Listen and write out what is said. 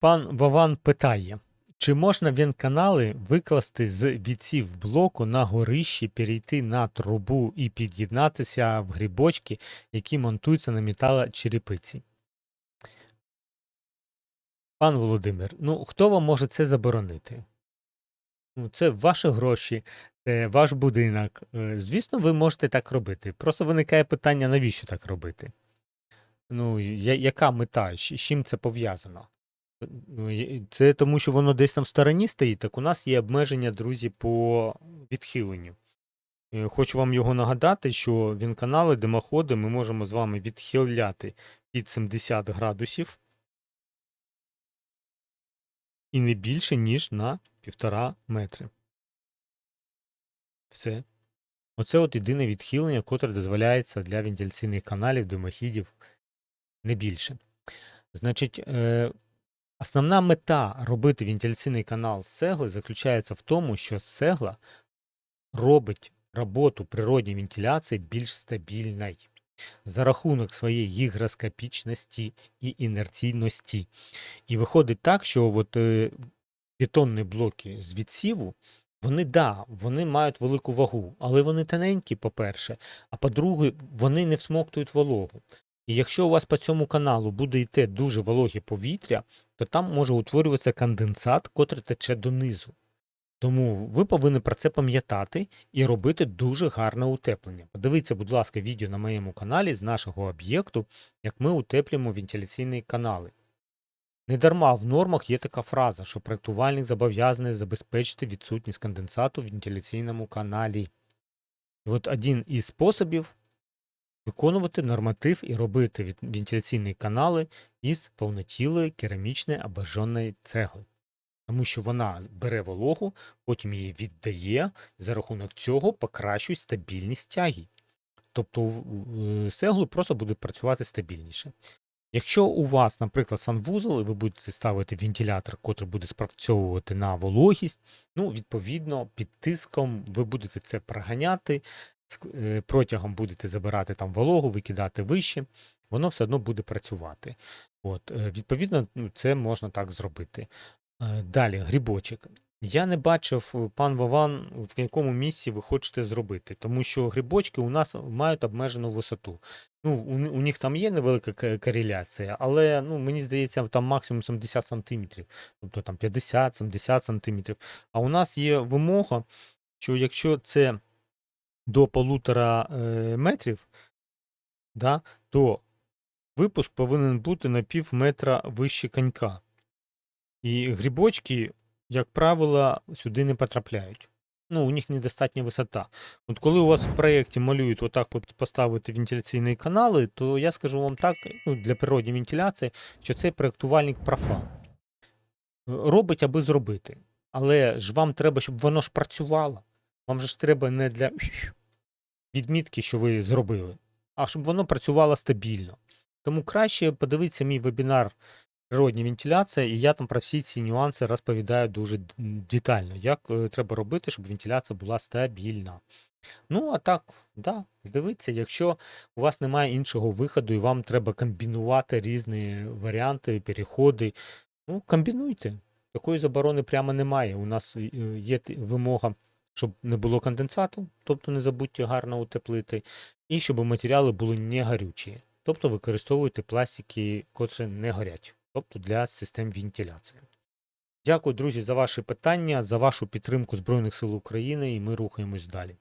Пан Вован питає, чи можна вентканали викласти з віців блоку на горищі, перейти на трубу і під'єднатися в грибочки, які монтуються на металочерепиці? Пан Володимир, ну хто вам може це заборонити? Ну, це ваші гроші, це ваш будинок. Е, Звісно, ви можете так робити. Просто виникає питання, навіщо так робити? Ну, я- яка мета? З чим це пов'язано? Ну, Це тому, що воно десь там в стороні стоїть, так у нас є обмеження, друзі, по відхиленню. Е, Хочу вам його нагадати, що вінканали, димоходи ми можемо з вами відхиляти під 70 градусів і не більше, ніж на півтора метри. Все. Оце от єдине відхилення, котре дозволяється для вентиляційних каналів, димохідів, не більше. Значить, е, основна мета робити вентиляційний канал з цегли заключається в тому, що цегла робить роботу природньої вентиляції більш стабільною за рахунок своєї гігроскопічності і інерційності. І виходить так, що от, е, бетонні блоки з відсіву, вони да, вони мають велику вагу, але вони тоненькі, по-перше, а по-друге, вони не всмоктують вологу. І якщо у вас по цьому каналу буде йти дуже вологе повітря, то там може утворюватися конденсат, котрий тече донизу. Тому ви повинні про це пам'ятати і робити дуже гарне утеплення. Подивіться, будь ласка, відео на моєму каналі з нашого об'єкту, як ми утеплюємо вентиляційні канали. Недарма в нормах є така фраза, що проектувальник зобов'язаний забезпечити відсутність конденсату в вентиляційному каналі. І от один із способів виконувати норматив і робити вентиляційні канали із повнотілої керамічної абажонної цегли. Тому що вона бере вологу, потім її віддає, за рахунок цього покращує стабільність тяги. Тобто е, цеглу просто буде працювати стабільніше. Якщо у вас, наприклад, санвузол, і ви будете ставити вентилятор, котрий буде спрацьовувати на вологість, ну, відповідно, під тиском ви будете це проганяти, протягом будете забирати там вологу, викидати вище, воно все одно буде працювати. От, е, відповідно, ну, це можна так зробити. Е, Далі, грибочок. Я не бачив, е, пан Вован, в якому місці ви хочете зробити, тому що грибочки у нас мають обмежену висоту. Ну, у, у них там є невелика кореляція, але ну, мені здається, там максимум 70 сантиметрів, тобто там 50-70 сантиметрів. А у нас є вимога, що якщо це до полутора е, метрів, да, то випуск повинен бути на пів метра вище конька. І грибочки, як правило, сюди не потрапляють. Ну, у них недостатня висота. От коли у вас в проєкті малюють отак от поставити вентиляційні канали, то я скажу вам так, ну, для природньої вентиляції, що цей проєктувальник профан. Робить, аби зробити. Але ж вам треба, щоб воно ж працювало. Вам же ж треба не для відмітки, що ви зробили, а щоб воно працювало стабільно. Тому краще подивитися мій вебінар природня вентиляція, і я там про всі ці нюанси розповідаю дуже детально, як е, треба робити, щоб вентиляція була стабільна. Ну, а так, да, дивіться, якщо у вас немає іншого виходу і вам треба комбінувати різні варіанти, переходи, ну, комбінуйте. Такої заборони прямо немає. У нас е, є вимога, щоб не було конденсату, тобто не забудьте гарно утеплити, і щоб матеріали були не горючі. Тобто використовуйте пластики, котрі не горять, тобто для систем вентиляції. Дякую, друзі, за ваші питання, за вашу підтримку Збройних сил України, і ми рухаємось далі.